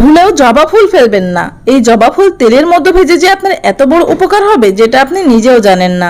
ভুলেও জবা ফুল ফেলবেন না। এই জবা ফুল তেলের মধ্যে ভেজে যে আপনার এত বড় উপকার হবে, যেটা আপনি নিজেও জানেন না।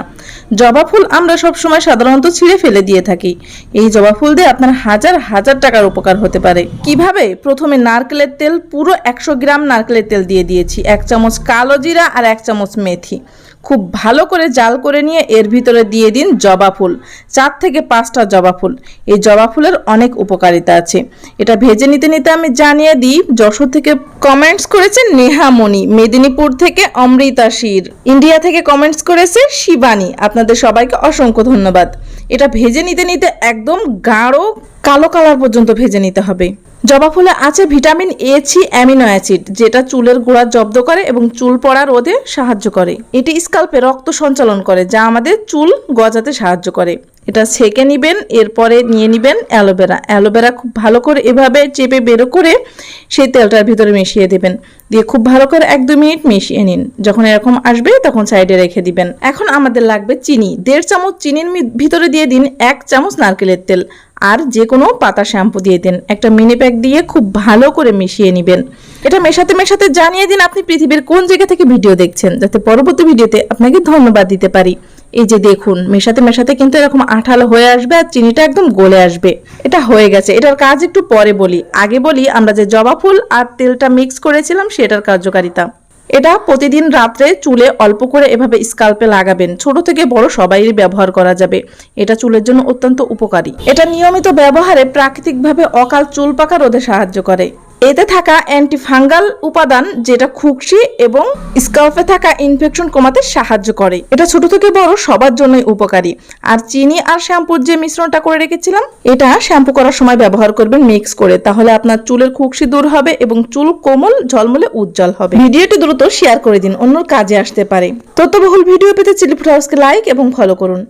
জবা ফুল আমরা সব সময় সাধারণত ছিঁড়ে ফেলে দিয়ে থাকি। এই জবা ফুল দিয়ে আপনার হাজার হাজার টাকার উপকার হতে পারে। কীভাবে? প্রথমে নারকেলের তেল, পুরো একশো গ্রাম নারকেলের তেল দিয়ে দিয়েছি। এক চামচ কালো জিরা আর এক চামচ মেথি। খুব ভালো করে জাল করে নিয়ে এর ভিতরে দিয়ে দিন জবা ফুল। চার থেকে পাঁচটা জবা ফুল। এই জবা ফুলের অনেক উপকারিতা আছে। এটা ভেজে নিতে নিতে আমি জানিয়ে দিই, যশোর থেকে কমেন্টস করেছেন নেহা মণি, মেদিনীপুর থেকে অমৃতা শির। ইন্ডিয়া থেকে কমেন্টস করেছে শিবানী। আপনাদের সবাইকে অসংখ্য ধন্যবাদ। এটা ভেজে নিতে নিতে একদম গাঢ় কালো কালার পর্যন্ত ভেজে নিতে হবে। জবা ফুলে আছে vitamin A, C, amino acid, যেটা চুলের গোড়া জব্দ করে এবং চুল পড়া রোধে সাহায্য করে। এটি স্কাল্পে রক্ত সঞ্চালন করে, যা আমাদের চুল গজাতে সাহায্য করে। এটা ছেঁকে নিবেন, এরপরে নিয়ে নিবেন অ্যালোভেরা। অ্যালোভেরা খুব ভালো করে এভাবে চেপে বেরো করে সেই তেলটার ভিতরে মিশিয়ে দেবেন। দিয়ে খুব ভালো করে এক দু মিনিট মিশিয়ে নিন। যখন এরকম আসবে, তখন সাইডে রেখে দিবেন। এখন আমাদের লাগবে চিনি। দেড় চামচ চিনির ভিতরে দিয়ে দিন এক চামচ নারকেলের তেল। আর যে কোনো পাতা শ্যাম্পু দিয়ে দিন। একটা মিনি প্যাক দিয়ে খুব ভালো করে মিশিয়ে নেবেন। এটা মেশাতে মেশাতে জানিয়ে দিন আপনি পৃথিবীর কোন জায়গা থেকে ভিডিও দেখছেন। যাতে পরবর্তী ভিডিওতে আপনাকে ধন্যবাদ দিতে পারি। এই যে দেখুন, মেশাতে মেশাতে কিন্তু এরকম আঠালো হয়ে আসবে আর চিনিটা একদম গলে আসবে। এটা হয়ে গেছে। এটার কাজ একটু পরে বলি। আগে বলি, আমরা যে জবা ফুল আর তেলটা মিক্স করেছিলাম, সেটার কার্যকারিতা। এটা প্রতিদিন রাত্রে চুলে অল্প করে এভাবে স্কাল্পে লাগাবেন। ছোট থেকে বড় সবাই ব্যবহার করা যাবে। এটা চুলের জন্য অত্যন্ত উপকারী। এটা নিয়মিত ব্যবহারে প্রাকৃতিকভাবে অকাল চুল পাকা রোধে সাহায্য করে। এতে থাকা অ্যান্টিফাঙ্গাল উপাদান, যেটা খুকশি এবং স্কাল্পে থাকা ইনফেকশন কমাতে সাহায্য করে। এটা ছোট থেকে বড়, সবার জন্যই উপকারী। আর চিনি আর শ্যাম্পুর যে মিশ্রণটা করে রেখেছিলাম, এটা শ্যাম্পু করার সময় ব্যবহার করবেন মিক্স করে। তাহলে আপনার চুলের খুকশি দূর হবে এবং চুল কোমল, ঝলমলে উজ্জ্বল হবে। ভিডিওটি দ্রুত শেয়ার করে দিন অন্য কাজে আসতে পারে। তথ্যবহুল ভিডিও পেতে চিলিফুড হাউসকে লাইক এবং ফলো করুন।